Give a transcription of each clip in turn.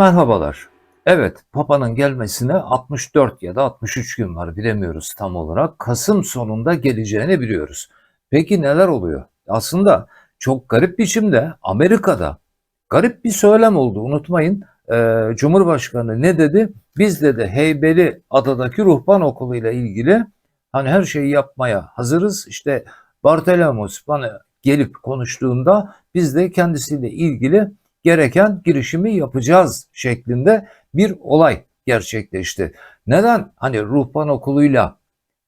Merhabalar. Evet, Papa'nın gelmesine 64 ya da 63 gün var bilemiyoruz tam olarak. Kasım sonunda geleceğini biliyoruz. Peki neler oluyor? Aslında çok garip biçimde Amerika'da garip bir söylem oldu. Unutmayın e, Cumhurbaşkanı ne dedi? Biz dedi Heybeli Adadaki Ruhban Okulu ile ilgili hani her şeyi yapmaya hazırız. İşte Bartolomos bana gelip konuştuğunda biz de kendisiyle ilgili gereken girişimi yapacağız şeklinde bir olay gerçekleşti. Neden? Hani ruhban okuluyla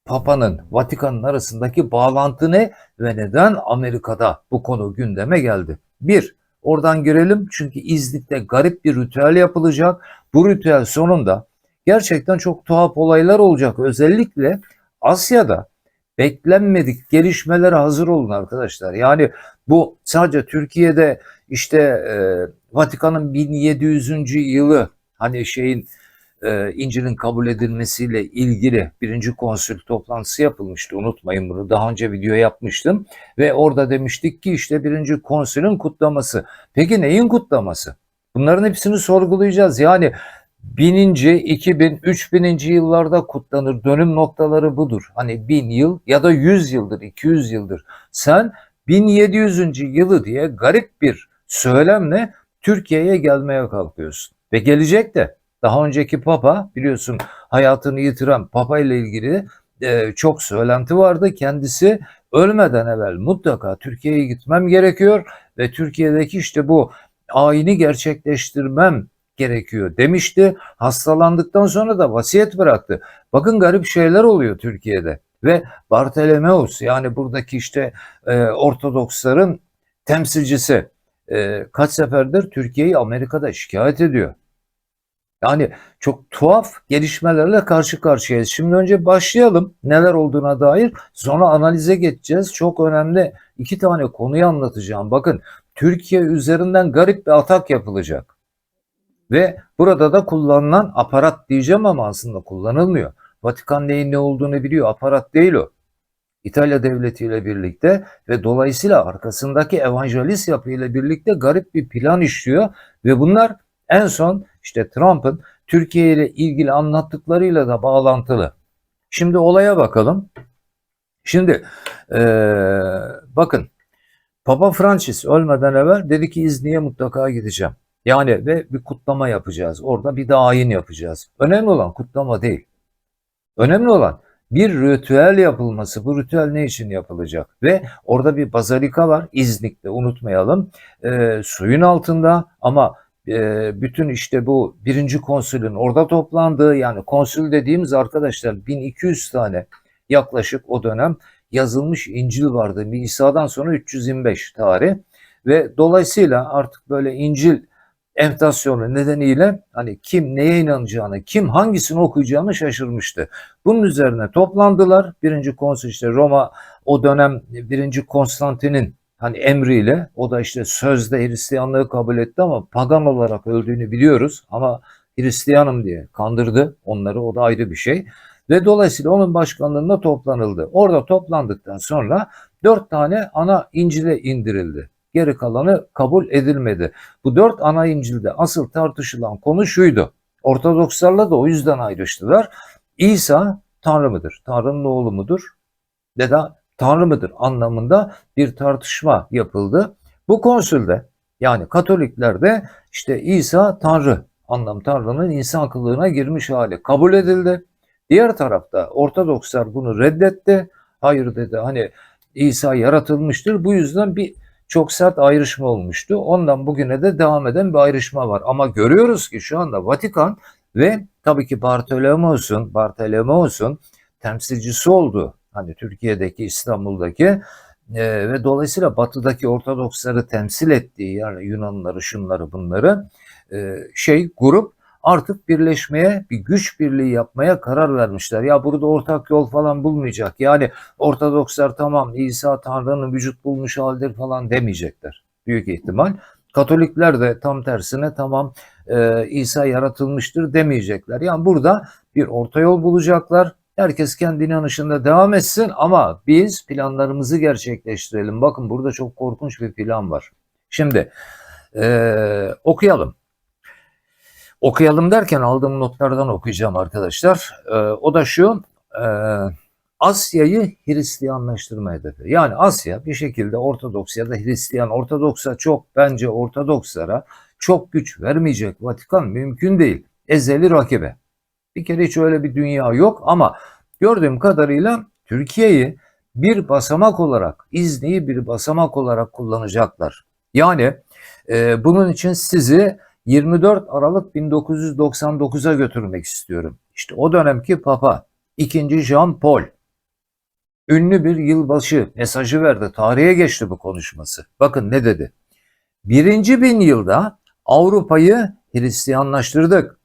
Papa'nın Vatikan'ın arasındaki bağlantı ne ve neden Amerika'da bu konu gündeme geldi? Bir, oradan girelim çünkü İznik'te garip bir ritüel yapılacak. Bu ritüel sonunda gerçekten çok tuhaf olaylar olacak. Özellikle Asya'da beklenmedik gelişmelere hazır olun arkadaşlar. Yani bu sadece Türkiye'de işte e, Vatikan'ın 1700. yılı hani şeyin e, İncil'in kabul edilmesiyle ilgili birinci konsül toplantısı yapılmıştı. Unutmayın bunu. Daha önce video yapmıştım. Ve orada demiştik ki işte birinci konsülün kutlaması. Peki neyin kutlaması? Bunların hepsini sorgulayacağız. Yani bininci, 2000, 3000. yıllarda kutlanır. Dönüm noktaları budur. Hani bin yıl ya da 100 yıldır, 200 yıldır. Sen 1700. yılı diye garip bir söylemle Türkiye'ye gelmeye kalkıyorsun. Ve gelecek de daha önceki Papa biliyorsun hayatını yitiren Papa ile ilgili e, çok söylenti vardı. Kendisi ölmeden evvel mutlaka Türkiye'ye gitmem gerekiyor ve Türkiye'deki işte bu ayini gerçekleştirmem gerekiyor demişti. Hastalandıktan sonra da vasiyet bıraktı. Bakın garip şeyler oluyor Türkiye'de. Ve Bartolomeus yani buradaki işte e, Ortodoksların temsilcisi e, kaç seferdir Türkiye'yi Amerika'da şikayet ediyor. Yani çok tuhaf gelişmelerle karşı karşıyayız. Şimdi önce başlayalım neler olduğuna dair sonra analize geçeceğiz. Çok önemli iki tane konuyu anlatacağım. Bakın Türkiye üzerinden garip bir atak yapılacak. Ve burada da kullanılan aparat diyeceğim ama aslında kullanılmıyor. Vatikan neyin ne olduğunu biliyor. Aparat değil o. İtalya devletiyle birlikte ve dolayısıyla arkasındaki evangelist yapıyla birlikte garip bir plan işliyor ve bunlar en son işte Trump'ın Türkiye ile ilgili anlattıklarıyla da bağlantılı. Şimdi olaya bakalım. Şimdi ee, bakın Papa Francis ölmeden evvel dedi ki İzni'ye mutlaka gideceğim. Yani ve bir kutlama yapacağız. Orada bir de ayin yapacağız. Önemli olan kutlama değil. Önemli olan bir ritüel yapılması. Bu ritüel ne için yapılacak? Ve orada bir bazalika var İznik'te unutmayalım. E, suyun altında ama e, bütün işte bu birinci konsülün orada toplandığı yani konsül dediğimiz arkadaşlar 1200 tane yaklaşık o dönem yazılmış İncil vardı. İsa'dan sonra 325 tarih ve dolayısıyla artık böyle İncil enflasyonu nedeniyle hani kim neye inanacağını, kim hangisini okuyacağını şaşırmıştı. Bunun üzerine toplandılar. Birinci konsül işte Roma o dönem birinci Konstantin'in hani emriyle o da işte sözde Hristiyanlığı kabul etti ama pagan olarak öldüğünü biliyoruz ama Hristiyanım diye kandırdı onları o da ayrı bir şey. Ve dolayısıyla onun başkanlığında toplanıldı. Orada toplandıktan sonra dört tane ana İncil'e indirildi. Geri kalanı kabul edilmedi. Bu dört ana İncil'de asıl tartışılan konu şuydu. Ortodokslarla da o yüzden ayrıştılar. İsa Tanrı mıdır? Tanrı'nın oğlu mudur? Ya da Tanrı mıdır anlamında bir tartışma yapıldı. Bu konsülde yani Katoliklerde işte İsa Tanrı anlam Tanrı'nın insan kılığına girmiş hali kabul edildi. Diğer tarafta Ortodokslar bunu reddetti. Hayır dedi hani İsa yaratılmıştır. Bu yüzden bir çok sert ayrışma olmuştu. Ondan bugüne de devam eden bir ayrışma var. Ama görüyoruz ki şu anda Vatikan ve tabii ki Bartolomeos'un Bartolomeos'un temsilcisi oldu. Hani Türkiye'deki, İstanbul'daki e, ve dolayısıyla batıdaki Ortodoksları temsil ettiği yani Yunanlıları, şunları bunları e, şey grup artık birleşmeye, bir güç birliği yapmaya karar vermişler. Ya burada ortak yol falan bulmayacak. Yani Ortodokslar tamam İsa Tanrı'nın vücut bulmuş haldir falan demeyecekler. Büyük ihtimal. Katolikler de tam tersine tamam e, İsa yaratılmıştır demeyecekler. Yani burada bir orta yol bulacaklar. Herkes kendi inanışında devam etsin ama biz planlarımızı gerçekleştirelim. Bakın burada çok korkunç bir plan var. Şimdi e, okuyalım. Okuyalım derken aldığım notlardan okuyacağım arkadaşlar. Ee, o da şu, e, Asya'yı Hristiyanlaştırma hedefi. Yani Asya bir şekilde Ortodoks ya da Hristiyan, Ortodoks'a çok bence Ortodokslara çok güç vermeyecek Vatikan mümkün değil. Ezeli rakibe. Bir kere hiç öyle bir dünya yok ama gördüğüm kadarıyla Türkiye'yi bir basamak olarak, İzni'yi bir basamak olarak kullanacaklar. Yani e, bunun için sizi 24 Aralık 1999'a götürmek istiyorum. İşte o dönemki Papa 2. Jean Paul ünlü bir yılbaşı mesajı verdi. Tarihe geçti bu konuşması. Bakın ne dedi? Birinci bin yılda Avrupa'yı Hristiyanlaştırdık.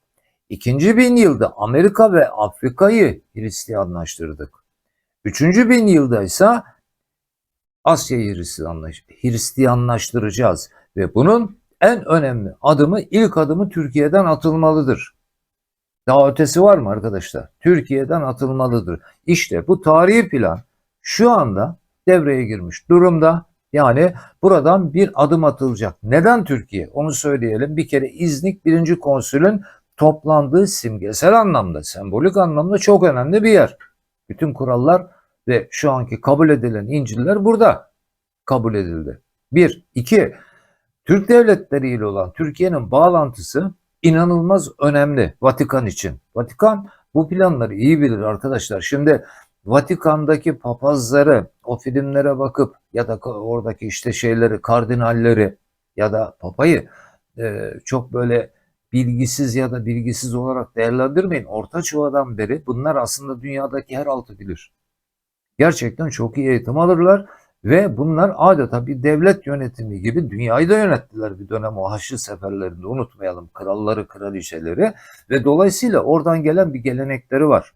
İkinci bin yılda Amerika ve Afrika'yı Hristiyanlaştırdık. Üçüncü bin yılda ise Asya'yı Hristiyanlaş Hristiyanlaştıracağız. Ve bunun en önemli adımı, ilk adımı Türkiye'den atılmalıdır. Daha ötesi var mı arkadaşlar? Türkiye'den atılmalıdır. İşte bu tarihi plan şu anda devreye girmiş durumda. Yani buradan bir adım atılacak. Neden Türkiye? Onu söyleyelim. Bir kere İznik birinci konsülün toplandığı simgesel anlamda, sembolik anlamda çok önemli bir yer. Bütün kurallar ve şu anki kabul edilen İncil'ler burada kabul edildi. Bir. iki Türk devletleri ile olan Türkiye'nin bağlantısı inanılmaz önemli Vatikan için. Vatikan bu planları iyi bilir arkadaşlar. Şimdi Vatikan'daki papazları o filmlere bakıp ya da oradaki işte şeyleri kardinalleri ya da papayı e, çok böyle bilgisiz ya da bilgisiz olarak değerlendirmeyin. Orta çağdan beri bunlar aslında dünyadaki her altı bilir. Gerçekten çok iyi eğitim alırlar ve bunlar adeta bir devlet yönetimi gibi dünyayı da yönettiler bir dönem o Haçlı seferlerinde unutmayalım kralları kraliçeleri ve dolayısıyla oradan gelen bir gelenekleri var.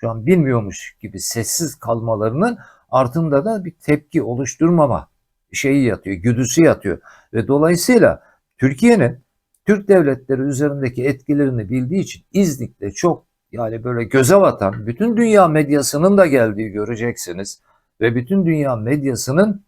Şu an bilmiyormuş gibi sessiz kalmalarının altında da bir tepki oluşturmama şeyi yatıyor, güdüsü yatıyor. Ve dolayısıyla Türkiye'nin Türk devletleri üzerindeki etkilerini bildiği için İznik'te çok yani böyle göze batan bütün dünya medyasının da geldiği göreceksiniz ve bütün dünya medyasının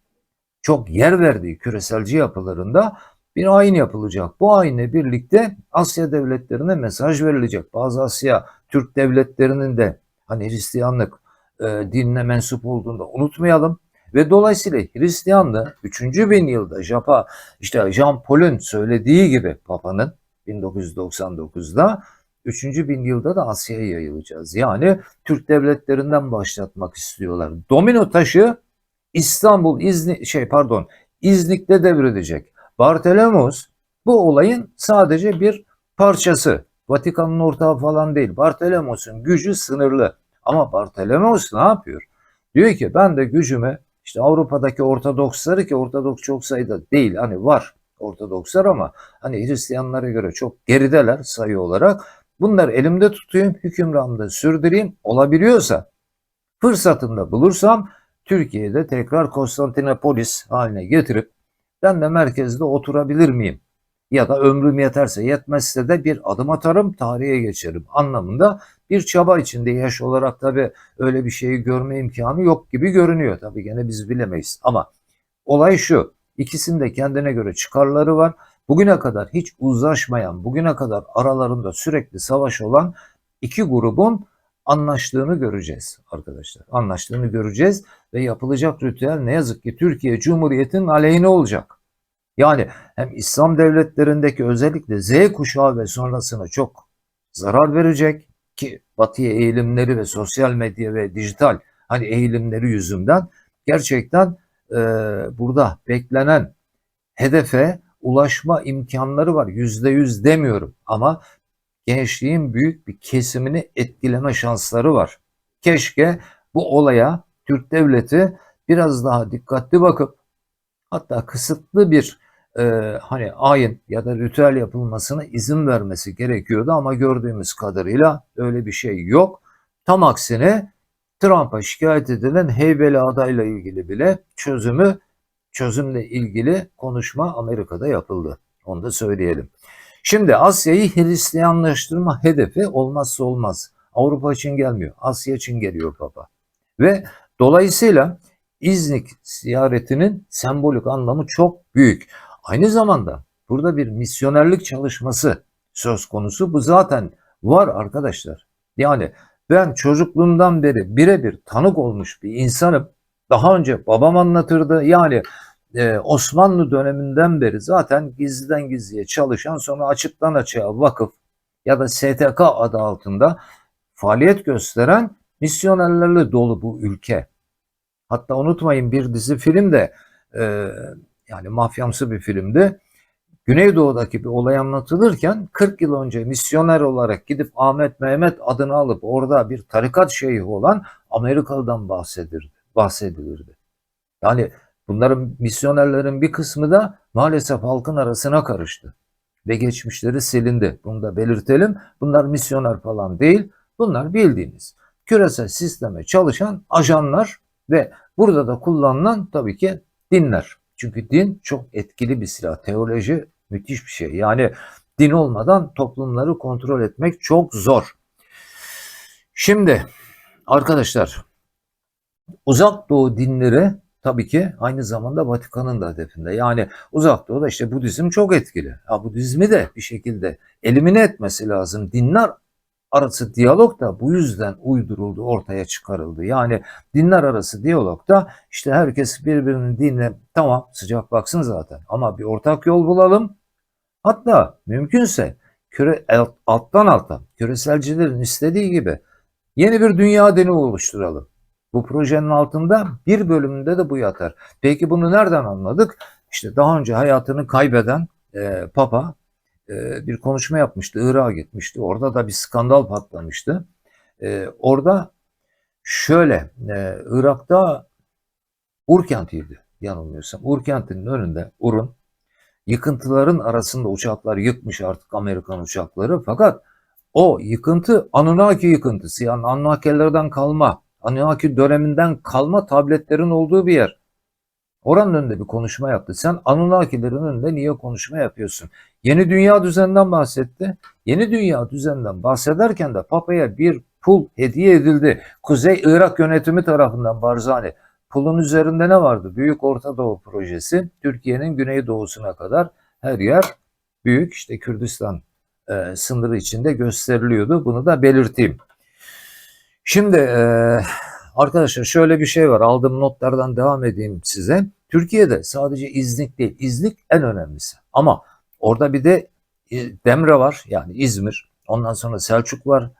çok yer verdiği küreselci yapılarında bir ayin yapılacak. Bu ayinle birlikte Asya devletlerine mesaj verilecek. Bazı Asya Türk devletlerinin de hani Hristiyanlık e, dinine mensup olduğunu unutmayalım. Ve dolayısıyla Hristiyanlığı 3. bin yılda Japa, işte Jean Paul'un söylediği gibi Papa'nın 1999'da 3. bin yılda da Asya'ya yayılacağız. Yani Türk devletlerinden başlatmak istiyorlar. Domino taşı İstanbul, İzni, şey pardon İznik'te devredecek. Bartolomos bu olayın sadece bir parçası. Vatikan'ın ortağı falan değil. Bartolomos'un gücü sınırlı. Ama Bartolomos ne yapıyor? Diyor ki ben de gücümü işte Avrupa'daki Ortodoksları ki Ortodoks çok sayıda değil hani var Ortodokslar ama hani Hristiyanlara göre çok gerideler sayı olarak. Bunları elimde tutayım, hükümranlığı sürdüreyim. Olabiliyorsa, fırsatında bulursam Türkiye'de tekrar Konstantinopolis haline getirip ben de merkezde oturabilir miyim? Ya da ömrüm yeterse yetmezse de bir adım atarım, tarihe geçerim anlamında bir çaba içinde yaş olarak tabi öyle bir şeyi görme imkanı yok gibi görünüyor. Tabi gene biz bilemeyiz ama olay şu ikisinde kendine göre çıkarları var bugüne kadar hiç uzlaşmayan, bugüne kadar aralarında sürekli savaş olan iki grubun anlaştığını göreceğiz arkadaşlar. Anlaştığını göreceğiz ve yapılacak ritüel ne yazık ki Türkiye Cumhuriyeti'nin aleyhine olacak. Yani hem İslam devletlerindeki özellikle Z kuşağı ve sonrasına çok zarar verecek ki batıya eğilimleri ve sosyal medya ve dijital hani eğilimleri yüzünden gerçekten e, burada beklenen hedefe ulaşma imkanları var. Yüzde yüz demiyorum ama gençliğin büyük bir kesimini etkileme şansları var. Keşke bu olaya Türk devleti biraz daha dikkatli bakıp hatta kısıtlı bir e, hani ayin ya da ritüel yapılmasına izin vermesi gerekiyordu ama gördüğümüz kadarıyla öyle bir şey yok. Tam aksine Trump'a şikayet edilen Heybeli adayla ilgili bile çözümü çözümle ilgili konuşma Amerika'da yapıldı. Onu da söyleyelim. Şimdi Asya'yı Hristiyanlaştırma hedefi olmazsa olmaz. Avrupa için gelmiyor. Asya için geliyor Papa. Ve dolayısıyla İznik ziyaretinin sembolik anlamı çok büyük. Aynı zamanda burada bir misyonerlik çalışması söz konusu. Bu zaten var arkadaşlar. Yani ben çocukluğumdan beri birebir tanık olmuş bir insanım. Daha önce babam anlatırdı. Yani e, Osmanlı döneminden beri zaten gizliden gizliye çalışan sonra açıktan açığa vakıf ya da STK adı altında faaliyet gösteren misyonerlerle dolu bu ülke. Hatta unutmayın bir dizi film de e, yani mafyamsı bir filmdi. Güneydoğu'daki bir olay anlatılırken 40 yıl önce misyoner olarak gidip Ahmet Mehmet adını alıp orada bir tarikat şeyhi olan Amerikalı'dan bahsedilirdi. Bahsedilirdi. Yani bunların misyonerlerin bir kısmı da maalesef halkın arasına karıştı ve geçmişleri silindi. Bunu da belirtelim. Bunlar misyoner falan değil. Bunlar bildiğiniz küresel sisteme çalışan ajanlar ve burada da kullanılan tabii ki dinler. Çünkü din çok etkili bir silah. Teoloji müthiş bir şey. Yani din olmadan toplumları kontrol etmek çok zor. Şimdi arkadaşlar uzak doğu dinleri tabii ki aynı zamanda Vatikan'ın da hedefinde. Yani uzak doğuda işte Budizm çok etkili. Ya Budizmi de bir şekilde elimine etmesi lazım. Dinler arası diyalog da bu yüzden uyduruldu, ortaya çıkarıldı. Yani dinler arası diyalogda işte herkes birbirinin dinine tamam sıcak baksın zaten ama bir ortak yol bulalım. Hatta mümkünse küre, alttan alta küreselcilerin istediği gibi yeni bir dünya dini oluşturalım. Bu projenin altında bir bölümünde de bu yatar. Peki bunu nereden anladık? İşte daha önce hayatını kaybeden e, Papa e, bir konuşma yapmıştı. Irak'a gitmişti. Orada da bir skandal patlamıştı. E, orada şöyle e, Irak'ta Ur kentiydi yanılmıyorsam. Ur kentinin önünde Ur'un yıkıntıların arasında uçaklar yıkmış artık Amerikan uçakları. Fakat o yıkıntı Anunnaki yıkıntısı yani Anunnakilerden kalma, Anunnaki döneminden kalma tabletlerin olduğu bir yer. Oranın önünde bir konuşma yaptı. Sen Anunnakilerin önünde niye konuşma yapıyorsun? Yeni dünya düzeninden bahsetti. Yeni dünya düzeninden bahsederken de Papa'ya bir pul hediye edildi. Kuzey Irak yönetimi tarafından Barzani. Pulun üzerinde ne vardı? Büyük Orta Doğu projesi. Türkiye'nin güneydoğusuna kadar her yer büyük işte Kürdistan e, sınırı içinde gösteriliyordu. Bunu da belirteyim. Şimdi e, arkadaşlar şöyle bir şey var. Aldığım notlardan devam edeyim size. Türkiye'de sadece İznik değil. İznik en önemlisi. Ama orada bir de e, Demre var yani İzmir. Ondan sonra Selçuk var.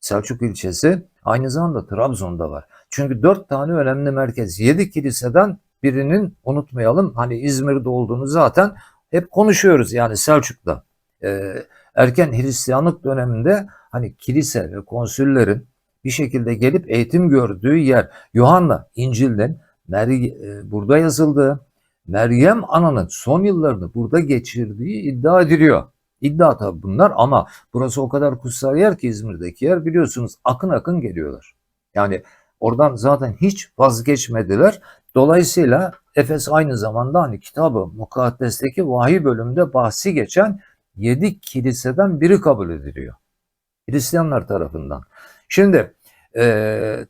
Selçuk ilçesi. Aynı zamanda Trabzon'da var. Çünkü dört tane önemli merkez. Yedi kiliseden birinin unutmayalım. Hani İzmir'de olduğunu zaten hep konuşuyoruz. Yani Selçuk'ta. Ee, erken Hristiyanlık döneminde hani kilise ve konsüllerin bir şekilde gelip eğitim gördüğü yer. Yuhanna İncil'den Meri, e, burada yazıldığı Meryem Ana'nın son yıllarını burada geçirdiği iddia ediliyor. İddia tabi bunlar ama burası o kadar kutsal yer ki İzmir'deki yer biliyorsunuz akın akın geliyorlar. Yani oradan zaten hiç vazgeçmediler. Dolayısıyla Efes aynı zamanda hani kitabı mukaddesteki vahiy bölümünde bahsi geçen yedi kiliseden biri kabul ediliyor. Hristiyanlar tarafından. Şimdi e,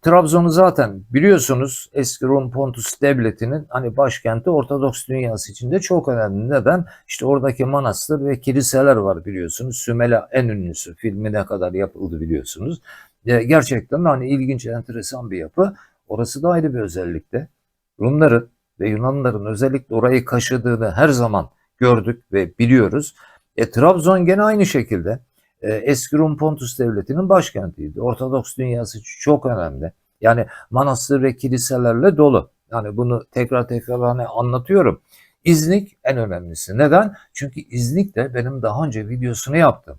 Trabzon'u zaten biliyorsunuz eski Rum Pontus devletinin hani başkenti Ortodoks dünyası içinde çok önemli. Neden? İşte oradaki manastır ve kiliseler var biliyorsunuz. Sümela en ünlüsü filmi ne kadar yapıldı biliyorsunuz. E, gerçekten hani ilginç, enteresan bir yapı. Orası da ayrı bir özellikte. Rumların ve Yunanların özellikle orayı kaşıdığını her zaman gördük ve biliyoruz. E, Trabzon gene aynı şekilde eski Rum Pontus Devleti'nin başkentiydi. Ortodoks dünyası çok önemli. Yani manastır ve kiliselerle dolu. Yani bunu tekrar tekrar hani anlatıyorum. İznik en önemlisi. Neden? Çünkü İznik de benim daha önce videosunu yaptım.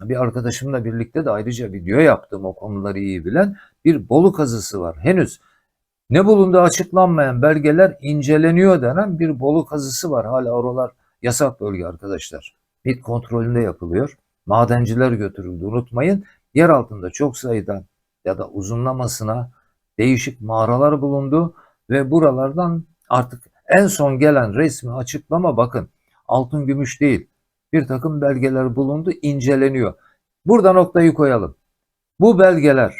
Bir arkadaşımla birlikte de ayrıca video yaptım o konuları iyi bilen. Bir Bolu kazısı var. Henüz ne bulunduğu açıklanmayan belgeler inceleniyor denen bir Bolu kazısı var. Hala oralar yasak bölge arkadaşlar. MİT kontrolünde yapılıyor. Madenciler götürüldü unutmayın. Yer altında çok sayıda ya da uzunlamasına değişik mağaralar bulundu ve buralardan artık en son gelen resmi açıklama bakın altın gümüş değil bir takım belgeler bulundu inceleniyor. Burada noktayı koyalım. Bu belgeler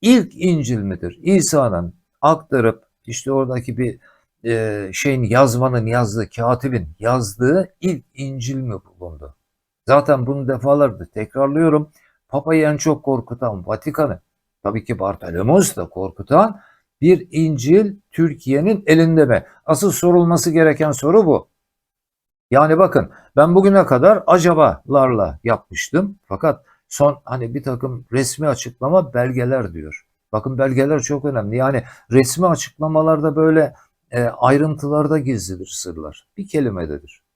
ilk İncil midir? İsa'nın aktarıp işte oradaki bir e, şeyin yazmanın yazdığı, katibin yazdığı ilk İncil mi bulundu? Zaten bunu defalardır tekrarlıyorum. Papa'yı en çok korkutan Vatikan'ı, tabii ki Bartolomeos da korkutan bir İncil Türkiye'nin elinde mi? Asıl sorulması gereken soru bu. Yani bakın ben bugüne kadar acabalarla yapmıştım. Fakat son hani bir takım resmi açıklama belgeler diyor. Bakın belgeler çok önemli. Yani resmi açıklamalarda böyle e, ayrıntılarda gizlidir sırlar. Bir kelimededir.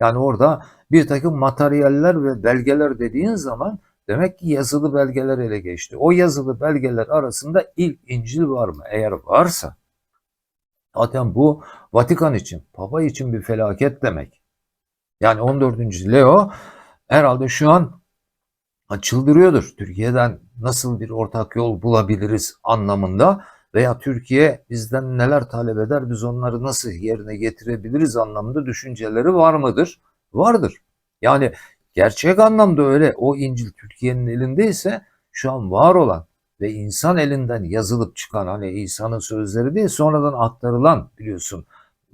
Yani orada bir takım materyaller ve belgeler dediğin zaman demek ki yazılı belgeler ele geçti. O yazılı belgeler arasında ilk İncil var mı? Eğer varsa zaten bu Vatikan için, Papa için bir felaket demek. Yani 14. Leo herhalde şu an çıldırıyordur. Türkiye'den nasıl bir ortak yol bulabiliriz anlamında veya Türkiye bizden neler talep eder biz onları nasıl yerine getirebiliriz anlamında düşünceleri var mıdır? Vardır. Yani gerçek anlamda öyle o İncil Türkiye'nin elindeyse şu an var olan ve insan elinden yazılıp çıkan hani İsa'nın sözleri değil sonradan aktarılan biliyorsun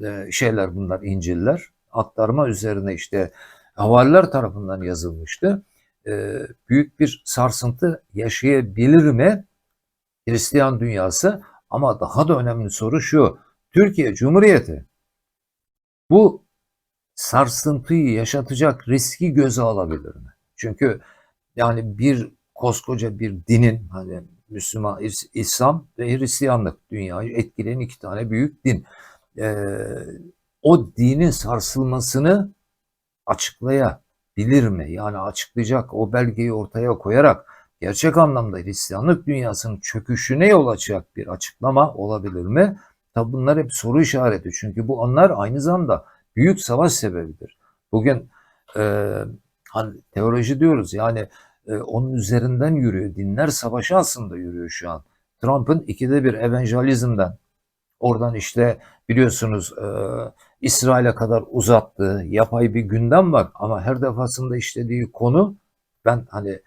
e, şeyler bunlar İncil'ler aktarma üzerine işte havariler tarafından yazılmıştı. E, büyük bir sarsıntı yaşayabilir mi Hristiyan dünyası? Ama daha da önemli soru şu. Türkiye Cumhuriyeti bu sarsıntıyı yaşatacak riski göze alabilir mi? Çünkü yani bir koskoca bir dinin hani Müslüman, İslam ve Hristiyanlık dünyayı etkileyen iki tane büyük din. Ee, o dinin sarsılmasını açıklayabilir mi? Yani açıklayacak o belgeyi ortaya koyarak gerçek anlamda Hristiyanlık dünyasının çöküşüne yol açacak bir açıklama olabilir mi? Tabi bunlar hep soru işareti. Çünkü bu onlar aynı zamanda büyük savaş sebebidir. Bugün e, hani teoloji diyoruz yani e, onun üzerinden yürüyor. Dinler savaşı aslında yürüyor şu an. Trump'ın ikide bir evangelizmden oradan işte biliyorsunuz e, İsrail'e kadar uzattığı yapay bir gündem var ama her defasında işlediği konu ben hani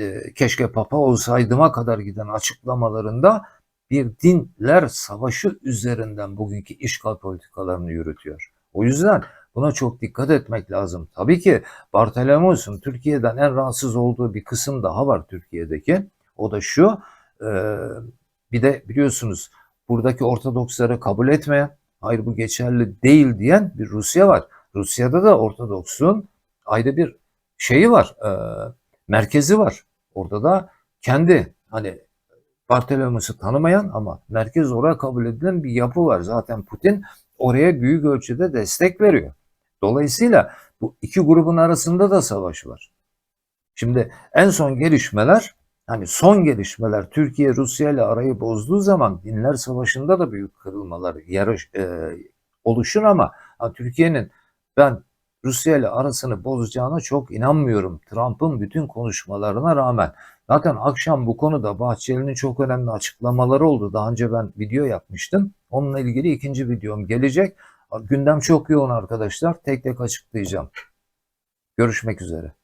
e, keşke papa olsaydıma kadar giden açıklamalarında bir dinler savaşı üzerinden bugünkü işgal politikalarını yürütüyor. O yüzden buna çok dikkat etmek lazım. Tabii ki Bartolomeos'un Türkiye'den en rahatsız olduğu bir kısım daha var Türkiye'deki. O da şu, e, bir de biliyorsunuz buradaki Ortodoksları kabul etmeyen, hayır bu geçerli değil diyen bir Rusya var. Rusya'da da Ortodoksun ayrı bir şeyi var, e, merkezi var. Orada da kendi hani Bartolomeos'u tanımayan ama merkez olarak kabul edilen bir yapı var. Zaten Putin oraya büyük ölçüde destek veriyor. Dolayısıyla bu iki grubun arasında da savaş var. Şimdi en son gelişmeler hani son gelişmeler Türkiye Rusya ile arayı bozduğu zaman dinler savaşında da büyük kırılmalar yarış e, oluşur ama Türkiye'nin ben Rusya ile arasını bozacağına çok inanmıyorum. Trump'ın bütün konuşmalarına rağmen. Zaten akşam bu konuda Bahçeli'nin çok önemli açıklamaları oldu. Daha önce ben video yapmıştım. Onunla ilgili ikinci videom gelecek. Gündem çok yoğun arkadaşlar. Tek tek açıklayacağım. Görüşmek üzere.